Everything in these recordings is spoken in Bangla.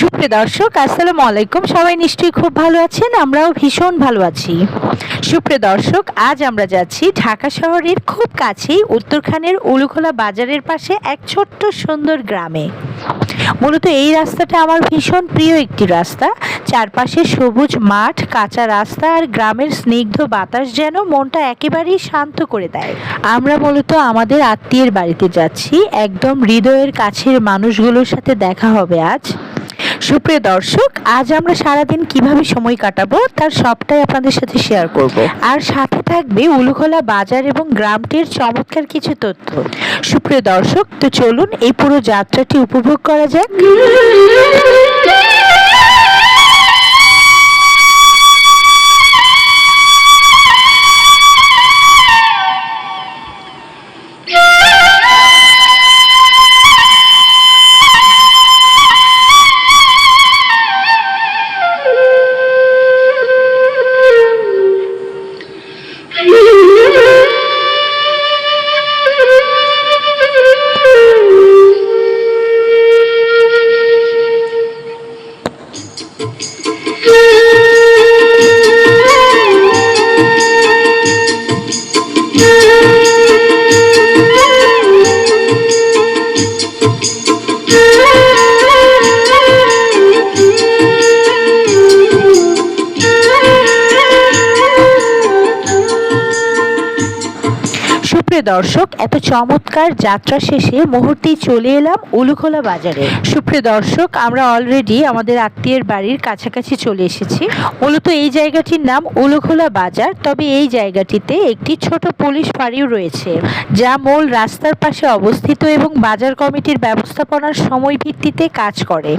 সুপ্রিয় দর্শক, আসসালামু আলাইকুম। সবাই নিশ্চয়ই খুব ভালো আছেন, আমরাও ভীষণ ভালো আছি। সুপ্রিয় দর্শক, আজ আমরা যাচ্ছি ঢাকা শহরের খুব কাছেই উত্তরখানের উলুখোলা বাজারের পাশে এক ছোট্ট সুন্দর গ্রামে। মূলত এই রাস্তাটা আমার ভীষণ প্রিয় একটি রাস্তা। চারপাশে সবুজ মাঠ, কাঁচা রাস্তা আর গ্রামের স্নিগ্ধ বাতাস যেন মনটা একেবারেই শান্ত করে দেয়। আমরা মূলত আমাদের আত্মীয়ের বাড়িতে যাচ্ছি। একদম হৃদয়ের কাছের মানুষগুলোর সাথে দেখা হবে আজ। সুপ্রিয় দর্শক, আজ আমরা সারাদিন কীভাবে সময় কাটাবো তার সবটাই আপনাদের সাথে শেয়ার করব। আর সাথে থাকবে উলুখোলা বাজার এবং গ্রামটির চমৎকার কিছু তথ্য। সুপ্রিয় দর্শক, তো চলুন এই পুরো যাত্রাটি উপভোগ করা যাক। Thank you. দর্শক এত চমৎকার যাত্রা শেষে মুহূর্তেই চলে এলাম উলুখোলা বাজারে। সুপ্রিয় দর্শক আমরা অলরেডি আমাদের আত্মীয়ের বাড়ির কাছাকাছি চলে এসেছি। মূলত এই জায়গাটির নাম উলুখোলা বাজার, তবে এই জায়গাটিতে একটি ছোট পুলিশ ফাঁড়িও রয়েছে, যা মূল রাস্তার পাশে অবস্থিত এবং বাজার কমিটির ব্যবস্থাপনার সময় ভিত্তিতে কাজ করে।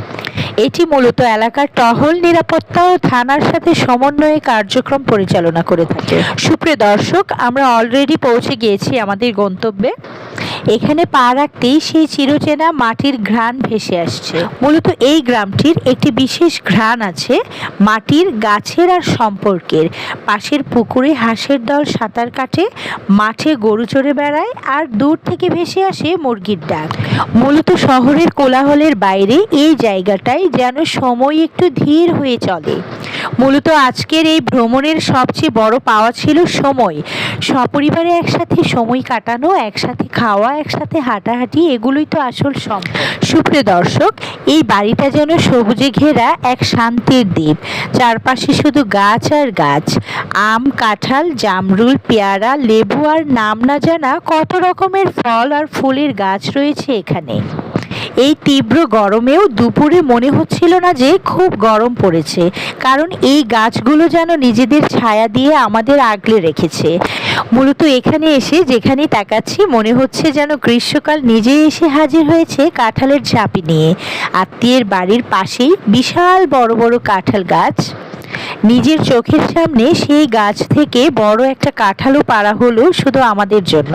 এটি মূলত এলাকার টহল নিরাপত্তা ও থানার সাথে সমন্বয়ে কার্যক্রম পরিচালনা করে থাকে। সুপ্রিয় দর্শক, আমরা অলরেডি পৌঁছে গিয়েছি আমাদের গন্তব্যে। এখানে পা রাখতেই সেই চিরচেনা মাটির ঘ্রাণ ভেসে আসছে। মূলত এই গ্রামটির একটি বিশেষ ঘ্রাণ আছে, মাটির গাছের আর সম্পর্কের। পাশের পুকুরে হাঁসের দল সাঁতার কাটে, মাঠে গরু চড়ে বেড়ায় আর দূর থেকে ভেসে আসে মুরগির ডাক। মূলত শহরের কোলাহলের বাইরে এই জায়গাটায় যেন সময় একটু ধীর হয়ে চলে। মূলত আজকের এই ভ্রমণের সবচেয়ে বড় পাওয়া ছিল সময়। সপরিবারে একসাথে সময় কাটানো, একসাথে খাওয়া একসাথে হাঁটাহাঁটি, এগুলোই তো আসল সম সুপ্রিয় দর্শক, এই বাড়িটা যেন সবুজে ঘেরা এক শান্তির দ্বীপ। চারপাশে শুধু গাছ আর গাছ। আম, কাঁঠাল, জামরুল, পেয়ারা, লেবু আর নাম না জানা কত রকমের ফল আর ফুলের গাছ রয়েছে এখানে। এই তীব্র গরমেও দুপুরে মনে হচ্ছিল না যে খুব গরম পড়েছে, কারণ এই গাছগুলো যেন নিজেদের ছায়া দিয়ে আমাদের আগলে রেখেছে। মূলত এখানে এসে যেখানে তাকাচ্ছি, মনে হচ্ছে যেন গ্রীষ্মকাল নিজেই এসে হাজির হয়েছে কাঁঠালের ঝাঁপি নিয়ে। আত্মীয়ের বাড়ির পাশেই বিশাল বড় বড় কাঁঠাল গাছ। নিজের চোখের সামনে সেই গাছ থেকে বড় একটা কাঁঠালও পাড়া হলো শুধু আমাদের জন্য।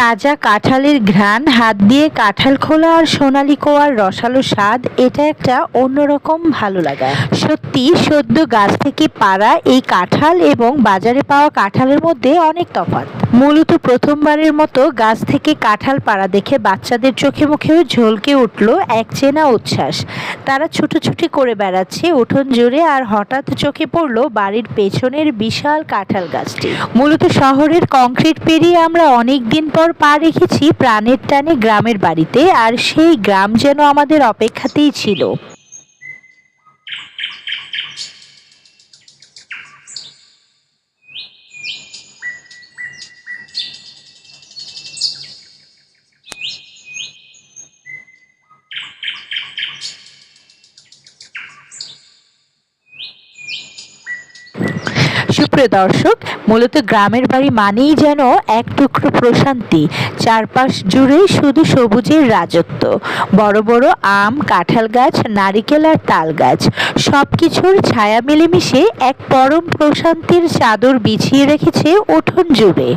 তাজা কাঁঠালের ঘ্রাণ, হাত দিয়ে কাঁঠাল খোলা আর সোনালি কোয়ার রসালো স্বাদ, এটা একটা অন্যরকম ভালো লাগা। সত্যি, সদ্য গাছ থেকে পাড়া এই কাঁঠাল এবং বাজারে পাওয়া কাঁঠালের মধ্যে অনেক তফাৎ। মূলত প্রথমবারের মতো গাছ থেকে কাঁঠাল পাড়া দেখে বাচ্চাদের চোখে মুখেও ঝলকে উঠল এক চেনা উচ্ছ্বাস। তারা ছুটোছুটি করে বেড়াচ্ছে, উঠোন জুড়ে আর হঠাৎ চোখে পড়ল বাড়ির পেছনের বিশাল কাঁঠাল গাছটি। মূলত শহরের কংক্রিট পেরিয়ে আমরা অনেক দিন পর পা রেখেছি প্রাণের টানে গ্রামের বাড়িতে আর সেই গ্রাম যেন আমাদের অপেক্ষাতেই ছিল। সুপ্রিয় দর্শক মূলত গ্রামের বাড়ি মানেই যেন এক টুকরো প্রশান্তি, চারপাশ জুড়ে শুধু সবুজের রাজত্ব। বড় বড় আম, কাঁঠাল গাছ, নারিকেল আর তাল গাছ সব কিছুর ছায়া মিলেমিশে এক পরম প্রশান্তির চাদর বিছিয়ে রেখেছে উঠোন জুড়ে।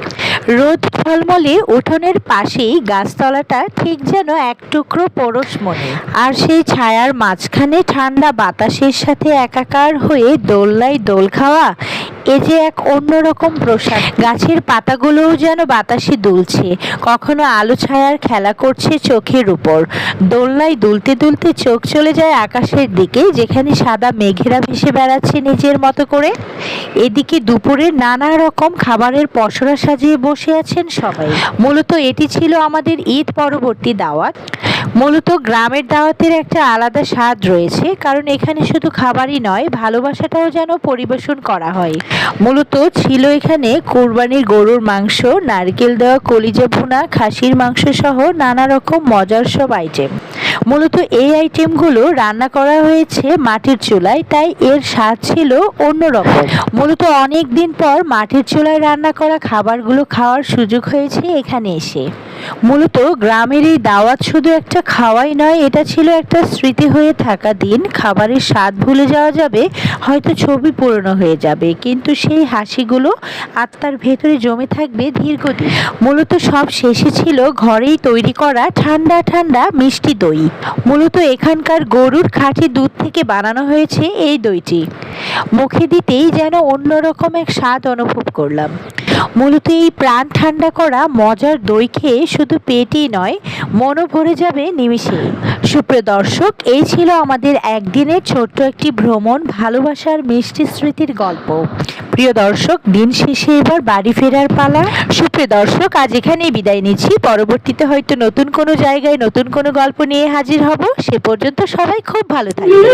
রোদ ঝলমলে উঠোনের পাশেই গাছতলাটা ঠিক যেন এক টুকরো পরশ মনে। আর সেই ছায়ার মাঝখানে ঠান্ডা বাতাসের সাথে একাকার হয়ে দোলনায় দোল খাওয়া এ যে এক অন্যরকম প্রসাদ। গাছের পাতাগুলোও যেন বাতাসে দুলছে। কখনো আলো ছায়ার খেলা করছে চোখের উপর। দোলনায় দুলতে দুলতে চোখ চলে যায় আকাশের দিকে, যেখানে সাদা মেঘেরা ভেসে বেড়াচ্ছে নিজের মতো করে। এদিকে দুপুরে নানা রকম খাবারের পসরা সাজিয়ে বসে আছেন সবাই। মূলত এটি ছিল আমাদের ঈদ পরবর্তী দাওয়াত। মূলত গ্রামের দাওয়াতের একটা আলাদা স্বাদ রয়েছে, কারণ এখানে শুধু খাবারই নয়, ভালোবাসাটাও যেন পরিবেশন করা হয়। মূলত ছিল এখানে কোরবানির গরুর মাংস, নারকেল দেওয়া কলিজা ভুনা, খাসির মাংস সহ নানা রকম মজার সব আইটেম মূলত এই আইটেমগুলো রান্না করা হয়েছে মাটির চুলায়, তাই এর স্বাদ ছিল অন্যরকম। মূলত অনেক দিন পর মাটির চুলায় রান্না করা খাবারগুলো খাওয়ার সুযোগ হয়েছে এখানে এসে। মূলত গ্রামের এই দাওয়াত শুধু একটা খাওয়াই নয়, এটা ছিল একটা স্মৃতি হয়ে থাকা দিন। খাবারের স্বাদ ভুলে যাওয়া যাবে, হয়তো ছবি পুরনো হয়ে যাবে, কিন্তু সেই হাসিগুলো আত্মার ভেতরে জমে থাকবে দীর্ঘদিন। মূলত সব শেষে ছিল ঘরেই তৈরি করা ঠান্ডা ঠান্ডা মিষ্টি দই। মূলত এখানকার গরুর খাঁটি দুধ থেকে বানানো হয়েছে এই দইটি। মুখে দিতেই যেন অন্যরকম এক স্বাদ অনুভব করলাম। মূলত এই প্রাণ ঠান্ডা করা মজার দই খেয়ে শুধু পেটই নয়, মনও ভরে যাবে নিমিষে। সুপ্রিয় দর্শক, এই ছিল আমাদের একদিনের ছোট্ট একটি ভ্রমণ ভালোবাসার মিষ্টি স্মৃতির গল্প। প্রিয় দর্শক, দিন শেষে এবার বাড়ি ফেরার পালা। সুপ্রিয় দর্শক, আজ এখানেই বিদায় নিচ্ছি। পরবর্তীতে হয়তো নতুন কোনো জায়গায় নতুন কোনো গল্প নিয়ে হাজির হব। সে পর্যন্ত সবাই খুব ভালো থাকবে